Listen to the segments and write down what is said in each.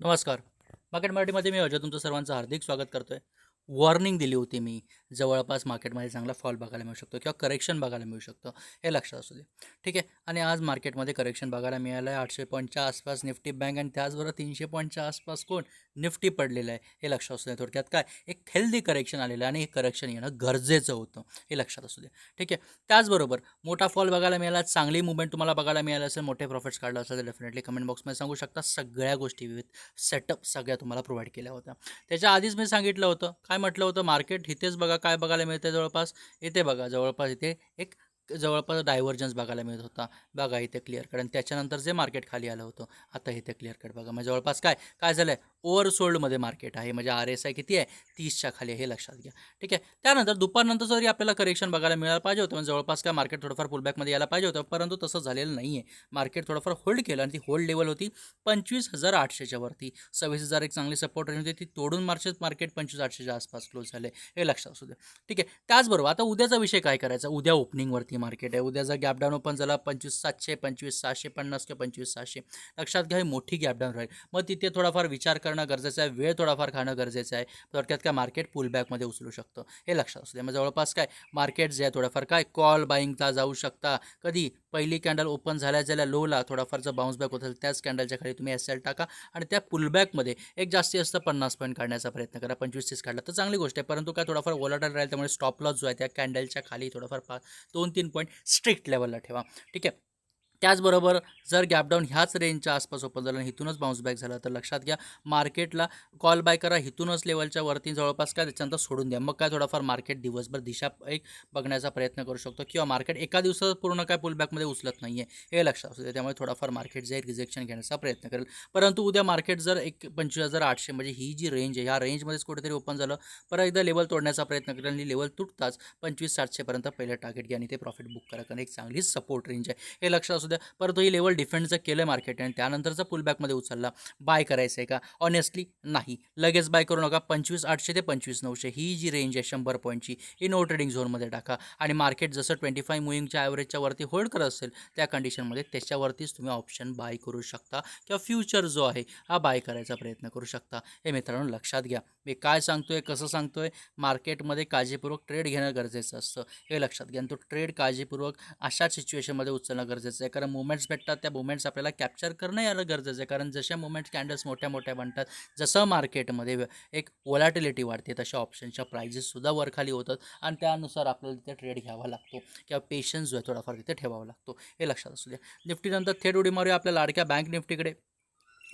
नमस्कार. मार्केट मराठीमध्ये मी अजय तुमचं सर्वांचं हार्दिक स्वागत करतो आहे वॉर्निंग दिली होती मी. जवळपास मार्केटमध्ये चांगला फॉल बघायला मिळू शकतो किंवा करेक्शन बघायला मिळू शकतं. हे लक्षात असू दे. ठीक आहे? आणि आज मार्केटमध्ये करेक्शन बघायला मिळालं आहे आठशे पॉईंटच्या आसपास निफ्टी बँक आणि त्याचबरोबर तीनशे पॉईंटच्या आसपास कोण? निफ्टी पडलेलं आहे हे लक्षात असू दे थोडक्यात. काय? एक हेल्दी करेक्शन आलेलं आहे आणि हे करेक्शन येणं गरजेचं होतं हे लक्षात असू दे ठीक आहे? त्याचबरोबर मोठा फॉल बघायला मिळाला चांगली मुवमेंट तुम्हाला बघायला मिळालं असेल मोठे प्रॉफिट्स काढलं असेल तर डेफिनेटली कमेंट बॉक्समध्ये सांगू शकता. सगळ्या गोष्टी विविध सेटअप सगळ्या तुम्हाला प्रोव्हाइड केल्या होत्या. त्याच्या आधीच मी सांगितलं होतं. काय म्हटलं होतं? मार्केट इथेच बघा काय बघायला मिळतं जवळपास. इथे बघा जवळपास इथे एक जवळपास डायव्हर्जन्स बघायला मिळत होता. बघा इथे क्लिअर कट आणि त्याच्यानंतर जे मार्केट खाली आलं होतं आता इथे क्लिअर कट बघा. म्हणजे जवळपास काय? काय झालं आहे ओव्हरसोल्डमध्ये मार्केट आहे म्हणजे आर एस आय किती आहे? तीसच्या खाली हे लक्षात घ्या. ठीक आहे? त्यानंतर दुपारनंतर जरी आपल्याला करेक्शन बघायला मिळायला पाहिजे होतं म्हणजे जवळपास काय मार्केट थोडंफार पुलबॅकमध्ये यायला पाहिजे होतं परंतु तसं झालेलं नाही आहे. मार्केट थोडंफार होल्ड केलं आणि ती होल्ड लेवल होती पंचवीस हजार आठशेच्या वरती. सव्वीस हजार एक चांगली सपोर्ट रेंज होती ती तोडून मार्चेस मार्केट पंचवीस आठशेच्या आसपास क्लोज झाले हे लक्षात असू दे ठीक आहे? त्याचबरोबर आता उद्याचा विषय काय करायचा? उद्या ओपनिंगवरती मार्केट आहे. उद्याचा गॅपडाऊन गॅप डाऊन ओपन झाला पंचवीस सातशे पंचवीस सहाशे पन्नास किंवा पंचवीस सहाशे. लक्षात घ्या मोठी गॅप डाऊन राहील. मग तिथे थोडाफार विचार करणं गरजेचं आहे वेळ थोडाफार खाणं गरजेचं आहे थोडक्यात काय मार्केट पुलबॅकमध्ये उचलू शकतं. हे लक्षात असू दे. मग जवळपास काय मार्केट जे आहे थोडंफार काय कॉल बाईंगला जाऊ शकता. कधी पहिली कॅन्डल ओपन झाल्या झाल्या लोला थोडाफार जर बाउन्स बॅक होत त्याच कॅन्डलच्या खाली तुम्ही एस एल टाका आणि त्या पुलबॅकमध्ये एक जास्तीत जास्त पन्नास पॉईंट काढण्याचा प्रयत्न करा. पंचवीस तीस काढला तर चांगली गोष्ट आहे. परंतु काय थोडाफार वॉलाटाईल राहील त्यामुळे स्टॉप लॉस जो आहे त्या कॅन्डलच्या खाली थोडाफार पाच दोन तीन पॉईंट स्ट्रिक्ट लेवलला ठेवा. ठीक आहे? त्याचबरोबर जर गॅपडाऊन ह्याच रेंजच्या आसपास ओपन झालं आणि इथूनच बाउन्स बॅक झाला तर लक्षात घ्या मार्केटला कॉल बाय करा इथूनच लेवलच्या वरती जवळपास काय त्याच्यानंतर सोडून द्या. मग काय थोडाफार मार्केट दिवसभर दिशा एक बघण्याचा प्रयत्न करू शकतो किंवा मार्केट एका दिवसात पूर्ण काय पुलबॅकमध्ये उचलत नाही आहे हे लक्षात असू दे त्यामुळे थोडाफार मार्केट जे रिजेक्शन घेण्याचा प्रयत्न करेल. परंतु उद्या मार्केट जर एक पंचवीस हजार आठशे म्हणजे ही जी रेंज आहे ह्या रेंजमध्येच कुठेतरी ओपन झालं परत एकदा लेवल तोडण्याचा प्रयत्न करेल आणि लेवल तुटताच पंचवीस सातशेपर्यंत पहिलं टार्गेट घ्या आणि ते प्रॉफिट बुक करा. कारण एक चांगलीच सपोर्ट रेंज आहे. हे लक्षात असू द्या परंतु ही लेवल डिफेंडचं केलं मार्केट आणि त्यानंतरचा पुलबॅकमध्ये उचलला बाय करायचं आहे का? ऑनेस्टली नाही. लगेच बाय करू नका. पंचवीस आठशे ते पंचवीस नऊशे ही जी रेंज आहे शंभर पॉईंटची ही नो ट्रेडिंग झोनमध्ये टाका. आणि मार्केट जसं ट्वेंटी फाय मुविंगच्या ॲव्हरेजच्या वरती होल्ड करत असेल त्या कंडिशनमध्ये त्याच्यावरतीच तुम्ही ऑप्शन बाय करू शकता किंवा फ्युचर जो आहे हा बाय करायचा प्रयत्न करू शकता. हे मित्रांनो लक्षात घ्या. मी काय सांगतोय कसं सांगतोय? मार्केटमध्ये काळजीपूर्वक ट्रेड घेणं गरजेचं असतं. हे लक्षात घ्या. आणि तो ट्रेड काळजीपूर्वक अशा सिच्युएशनमध्ये उचलणं गरजेचं आहे. कारण मुवमेंट्स भेटतात त्या मुवमेंट्स आपल्याला कॅप्चर करणं यायला गरजेचं आहे. कारण जशा मुवमेंट्स कॅन्डल्स मोठ्या मोठ्या बनतात जसं मार्केटमध्ये एक वोलॅटिलिटी वाढते तशा ऑप्शनच्या प्राइजेससुद्धा वरखाली होतात आणि त्यानुसार आपल्याला तिथे ट्रेड घ्यावा लागतो किंवा पेशन्स जो आहे थोडाफार तिथे ठेवावा लागतो. हे लक्षात असू द्या. निफ्टीनंतर थेट उडी मारूया आपल्या लाडक्या बँक निफ्टीकडे.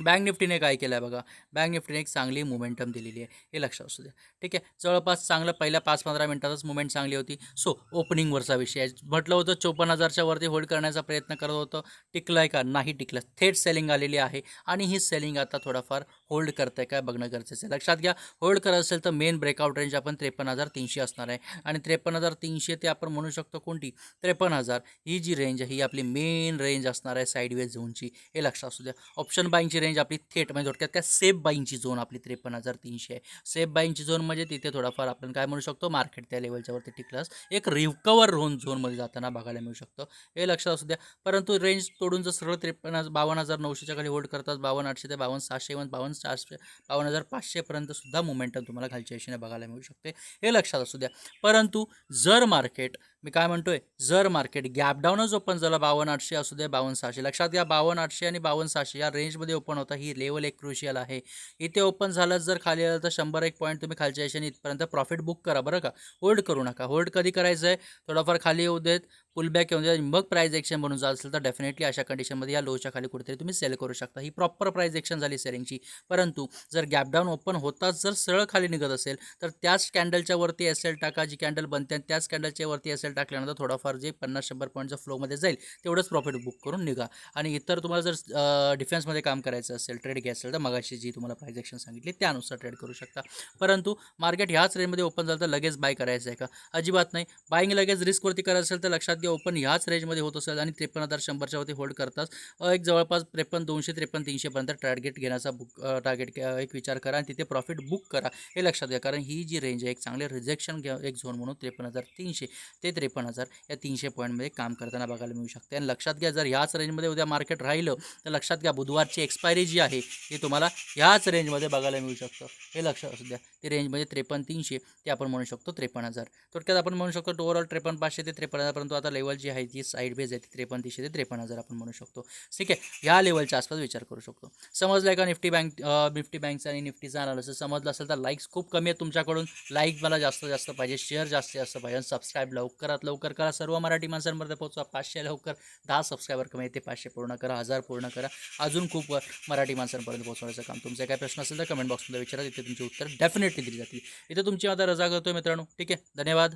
बँक निफ्टीने काय केलं आहे बघा? बँक निफ्टीने एक चांगली मुमेंटम दिलेली आहे. हे लक्षात असू द्या. ठीक आहे? जवळपास चांगलं पहिल्या पाच पंधरा मिनटातच मुवमेंट चांगली होती. सो ओपनिंगवरचा विषय आहे. म्हटलं होतं चोपन्न हजारच्या वरती होल्ड करण्याचा प्रयत्न करत होतं. टिकलं आहे का? नाही टिकलं. थेट सेलिंग आलेली आहे. आणि ही सेलिंग आता थोडाफार होल्ड करतं आहे काय बघणं गरजेचं आहे. लक्षात घ्या होल्ड करत असेल तर मेन ब्रेकआउट रेंज आपण त्रेपन्न हजार तीनशे असणार आहे. आणि त्रेपन्न हजार तीनशे ते आपण म्हणू शकतो कोणती? त्रेपन्न हजार. ही जी रेंज आहे ही आपली मेन रेंज असणार आहे साईडवेज झोनची हे लक्षात असू द्या. ऑप्शन बाईंगची रेंज आपली थेट म्हणजे थोडक्यात काय सेफ बाईंगची झोन आपली त्रेपन्न हजार तीनशे आहे. सेफ बाईंगची झोन म्हणजे तिथे थोडाफार आपण काय म्हणू शकतो? मार्केट त्या लेवलच्या वरती टिकलंस एक रिकवर रोन झोनमध्ये जाताना बघायला मिळू शकतं. हे लक्षात असू द्या. परंतु रेंज तोडून जर सरळ त्रेपन्न बावन्न हजार नऊशेच्या खाली होल्ड करतात बावन्न आठशे ते बावन्न सहाशे बावन्न चारशे बावन्न हजार पाचशेपर्यंत सुद्धा मोमेंटम तुम्हाला खालच्या दिशेने बघायला मिळू शकते. हे लक्षात असू द्या. परंतु जर मार्केट मी काय म्हणतोय? जर मार्केट गॅपडाऊनच ओपन झालं बावन्न आठशे असू दे बावन्न सहाशे. लक्षात घ्या बावन्न आठशे आणि बावन्न सहाशे या रेंजमध्ये ओपन होता. ही लेवल एक क्रुशियल आहे. इथे ओपन झालं जर खाली आलं तर शंभर एक पॉईंट तुम्ही खालच्या याच्याने इथपर्यंत प्रॉफिट बुक करा बरं का? होल्ड करू नका. होल्ड कधी करायचं आहे थोडाफार खाली येऊ देत पुलबॅक येऊन देत. मग प्राईज एक्शन बनून जात असेल तर डेफिनेटली अशा कंडिशनमध्ये या लोच्या खाली कुठेतरी तुम्ही सेल करू शकता. ही प्रॉपर प्राईज एक्शन झाली सेलिंगची परंतु जर गॅपडाऊन ओपन होताच जर सरळ खाली निघत असेल तर त्याच कॅन्डलच्या वरती एस एल टाका. जी कॅन्डल बनते आणि त्याच कॅन्डलच्या वरती एस एल टाकल्यानंतर थोडाफार जे पन्नास शंभर पॉईंटचा फ्लोमध्ये जाईल तेवढंच प्रॉफिट बुक करून निघा. आणि इतर तुम्हाला जर डिफेन्समध्ये काम करायचं असेल ट्रेड घ्यायचं असेल तर मगाशी जी तुम्हाला प्रायजेक्शन सांगितली त्यानुसार ट्रेड करू शकता. परंतु मार्केट ह्याच रेंजमध्ये ओपन झालं तर लगेच बाय करायचं आहे का? अजिबात नाही. बाईंग लगेच रिस्कवरती करायचं असेल तर लक्षात घ्या ओपन ह्याच रेंजमध्ये होत असेल आणि त्रेपन्न हजार शंभरच्या वरती होल्ड करताच एक जवळपास त्रेपन्न दोनशे त्रेपन्न तीनशेपर्यंत टार्गेट घेण्याचा बुक टार्गेट एक विचार करा आणि तिथे प्रॉफिट बुक करा. हे लक्षात घ्या कारण ही जी रेंज आहे एक चांगले रिजेक्शन घ्या एक झोन म्हणून त्रेपन्न हजार तीनशे. ते त्रेपन्न हजार या तीनशे पॉईंटमध्ये काम करताना बघायला मिळू शकते. आणि लक्षात घ्या जर ह्याच रेंजमध्ये उद्या मार्केट राहिलं तर लक्षात घ्या बुधवारची एक्सपायरी जी आहे ती तुम्हाला ह्याच रेंजमध्ये बघायला मिळू शकतं. हे लक्षात असू द्या. ते म्हणजे रेंजमध्ये त्रेपन्न तीनशे ते आपण म्हणू शकतो त्रेपन्न हजार. थोडक्यात आपण म्हणू शकतो ओव्हरऑल त्रेपन्न पाचशे ते त्रेपन्न हजार परंतु आता लेवल जी आहे ती साईड बेज आहे ती त्रेपन्न तीनशे ते त्रेपन्न हजार आपण म्हणू शकतो. ठीक आहे? ह्या लेवलच्या आसपास विचार करू शकतो. समजलं आहे का निफ्टी बँक निफ्टी बँकचा आणि निफ्टीचा अनालिसिस समजलं असेल तर लाईक्स खूप कमी आहेत तुमच्याकडून. लाईक मला जास्त जास्त पाहिजे शेअर जास्त जास्त पाहिजे. सबस्क्राईब लवकरात लवकर करा. सर्व मराठी माणसांमध्ये पोहोचवा. पाचशे लवकर दहा सबस्क्रायबर कमी. येते पाचशे पूर्ण करा हजार पूर्ण करा. अजून खूप वर मराठी माणसांपर्यंत पोहोचवण्याचं काम तुमचे काय प्रश्न असेल तर कमेंट बॉक्समध्ये विचारा. तिथे तुमची उत्तर डेफिनेटली दिली जातील. इथे तुमची आता रजा करतो मित्रांनो. ठीक आहे? धन्यवाद.